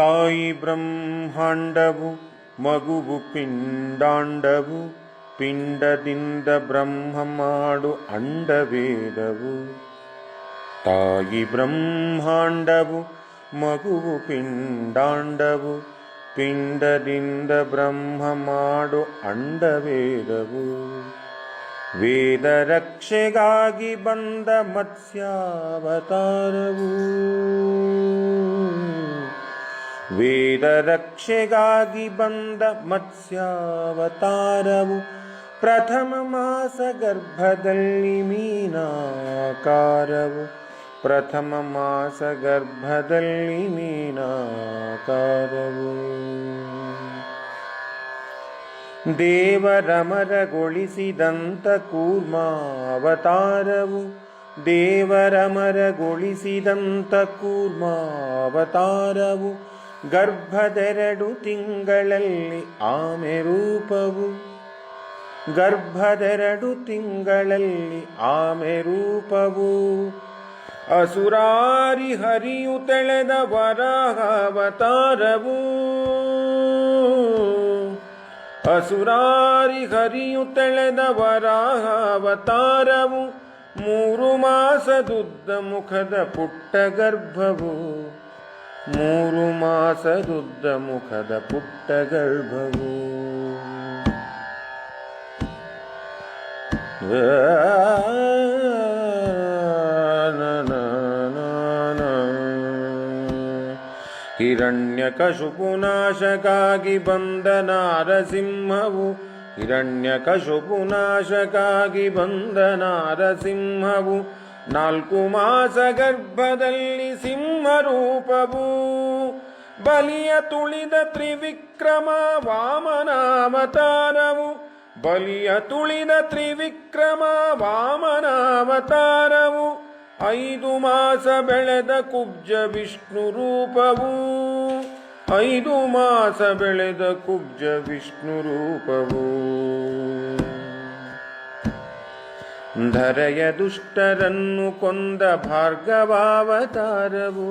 ತಾಯಿ ಬ್ರಹ್ಮಾಂಡವು, ಮಗುವು ಪಿಂಡಾಂಡವು, ಪಿಂಡದಿಂದ ಬ್ರಹ್ಮ ಮಾಡು ಅಂಡವೇದವು ತಾಯಿ ಬ್ರಹ್ಮಾಂಡವು, ಮಗುವು ಪಿಂಡಾಂಡವು, ಪಿಂಡದಿಂದ ಬ್ರಹ್ಮ ಮಾಡು ಅಂಡವೇದವು ವೇದ ರಕ್ಷೆಗಾಗಿ ಬಂದ ಮತ್ಸ್ಯಾವತಾರವು. ವೇದ ರಕ್ಷೆಗಾಗಿ ಬಂದ ಮತ್ಸ್ಯಾವತಾರವು ಪ್ರಥಮ ಮಾಸ ಗರ್ಭದಲ್ಲಿ ಮೀನಾಕಾರವು ಪ್ರಥಮ ಮಾಸ ಗರ್ಭದಲ್ಲಿ ಮೀನಾಕಾರವು ದೇವರಮರಗೊಳಿಸಿದಂತ ಕೂರ್ಮಾವತಾರವು ದೇವರಮರಗೊಳಿಸಿದಂತ ಕೂರ್ಮಾವತಾರವು ಗರ್ಭದೆರಡು ತಿಂಗಳಲ್ಲಿ ಆಮೆ ರೂಪವು. ಗರ್ಭದೆರಡು ತಿಂಗಳಲ್ಲಿ ಆಮೆ ರೂಪವು. ಅಸುರಾರಿ ಹರಿಯು ತೆಳೆದ ವರಾಹಾವತಾರವು. ಅಸುರಾರಿ ಹರಿಯು ತೆಳೆದ ವರಾಹಾವತಾರವು. ಮೂರು ಮಾಸದುದ್ದ ಮುಖದ ಪುಟ್ಟ ಗರ್ಭವು. ಮೂರು ಮಾಸದುದ್ದ ಮುಖದ ಪುಟ್ಟ ಗರ್ಭವು ಹಿರಣ್ಯಕಶುಪುನಾಶಕಾಗಿ ಬಂದ ನಾರಸಿಂಹವು. ಹಿರಣ್ಯಕಶುಪುನಾಶಕಾಗಿ ಬಂದ ನಾರಸಿಂಹವು. ನಾಲ್ಕು ಮಾಸ ಗರ್ಭದಲ್ಲಿ ಸಿಂಹರೂಪವು, ಬಲಿಯ ತುಳಿದ ತ್ರಿವಿಕ್ರಮ ವಾಮನಾವತಾರವು, ಬಲಿಯ ತುಳಿದ ತ್ರಿವಿಕ್ರಮ ವಾಮನಾವತಾರವು, ಐದು ಮಾಸ ಬೆಳೆದ ಕುಬ್ಜ ವಿಷ್ಣು ರೂಪವು, ಐದು ಮಾಸ ಬೆಳೆದ ಕುಬ್ಜ ವಿಷ್ಣು ರೂಪವು. ಧರೆಯ ದುಷ್ಟರನ್ನು ಕೊಂದ ಭಾರ್ಗವಾವತಾರವು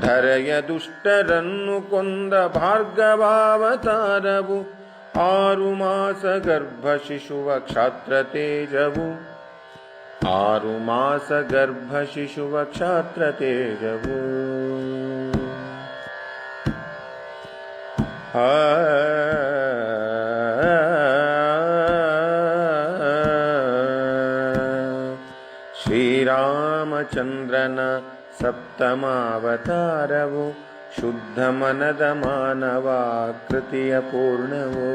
ಧರೆಯ ದುಷ್ಟರನ್ನು ಕೊಂದ ಭಾರ್ಗವಾವತಾರವು ಆರು ಮಾಸ ಗರ್ಭ ಶಿಶುವ ಕ್ಷಾತ್ರ ತೇಜವು ಆರು ಮಾಸ ಗರ್ಭ ಶಿಶುವ ಕ್ಷಾತ್ರ ತೇಜವು ಶ್ರೀರಾಮಚಂದ್ರನ ಸಪ್ತಮಾವತಾರವು ಶುದ್ಧ ಮನದ ಮಾನವಾಕೃತಿಯ ಪೂರ್ಣವು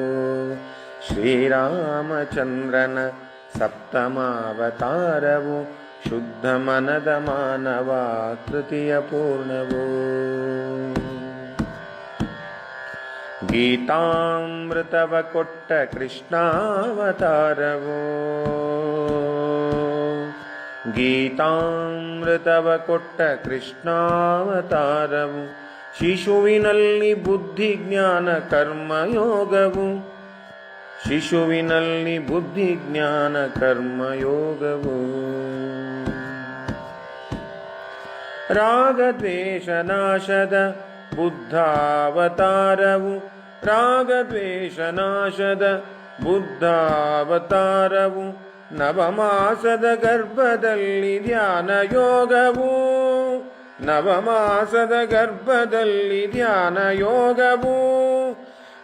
ಶ್ರೀರಾಮಚಂದ್ರನ ಸಪ್ತಮಾವತಾರವು ಶುದ್ಧ ಮನದ ಮಾನವಾಕೃತಿಯ ಪೂರ್ಣವು ಗೀತಾಮೃತವ ಕೊಟ್ಟ ಕೃಷ್ಣಾವತಾರವು ಗೀತಾಮೃತವ ಕೊಟ್ಟ ಕೃಷ್ಣಾವತಾರವು ಶಿಶುವಿನಲ್ಲಿ ಬುದ್ಧಿ ಜ್ಞಾನ ಕರ್ಮಯೋಗವು. ಶಿಶುವಿನಲ್ಲಿ ಬುದ್ಧಿ ಜ್ಞಾನ ಕರ್ಮಯೋಗವು. ರಾಗದ್ವೇಷನಾಶದ ಬುದ್ಧಾವತಾರವು. ರಾಗದ್ವೇಷನಾಶದ ಬುದ್ಧಾವತಾರವು. ನವಮಾಸದ ಗರ್ಭದಲ್ಲಿ ಧ್ಯಾನ ಯೋಗವು ನವಮಾಸದ ಗರ್ಭದಲ್ಲಿ ಧ್ಯಾನ ಯೋಗವು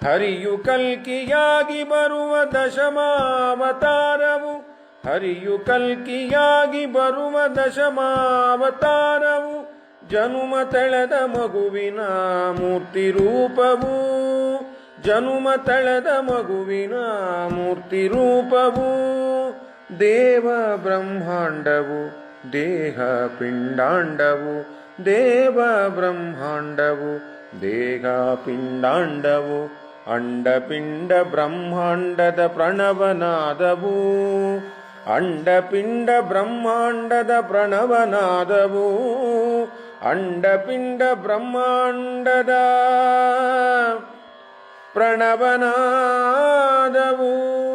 ಹರಿಯು ಕಲ್ಕಿಯಾಗಿ ಬರುವ ದಶಮಾವತಾರವು. ಹರಿಯು ಕಲ್ಕಿಯಾಗಿ ಬರುವ ದಶಮಾವತಾರವು. ಜನುಮ ತಳೆದ ಮಗುವಿನ ಮೂರ್ತಿ ರೂಪವು. ಜನುಮ ತಳೆದ ಮಗುವಿನ ಮೂರ್ತಿ ರೂಪವು. ದೇವ ಬ್ರಹ್ಮಾಂಡವು, ದೇಹ ಪಿಂಡಾಂಡವು, ದೇವ ಬ್ರಹ್ಮಾಂಡವು, ದೇಹ ಪಿಂಡಾಂಡವು ಅಂಡಪಿಂಡ ಬ್ರಹ್ಮಾಂಡದ ಪ್ರಣವನಾದವು ಅಂಡಪಿಂಡ ಬ್ರಹ್ಮಾಂಡದ ಪ್ರಣವನಾದವು ಅಂಡಪಿಂಡ ಬ್ರಹ್ಮಾಂಡದ ಪ್ರಣವನಾದವು.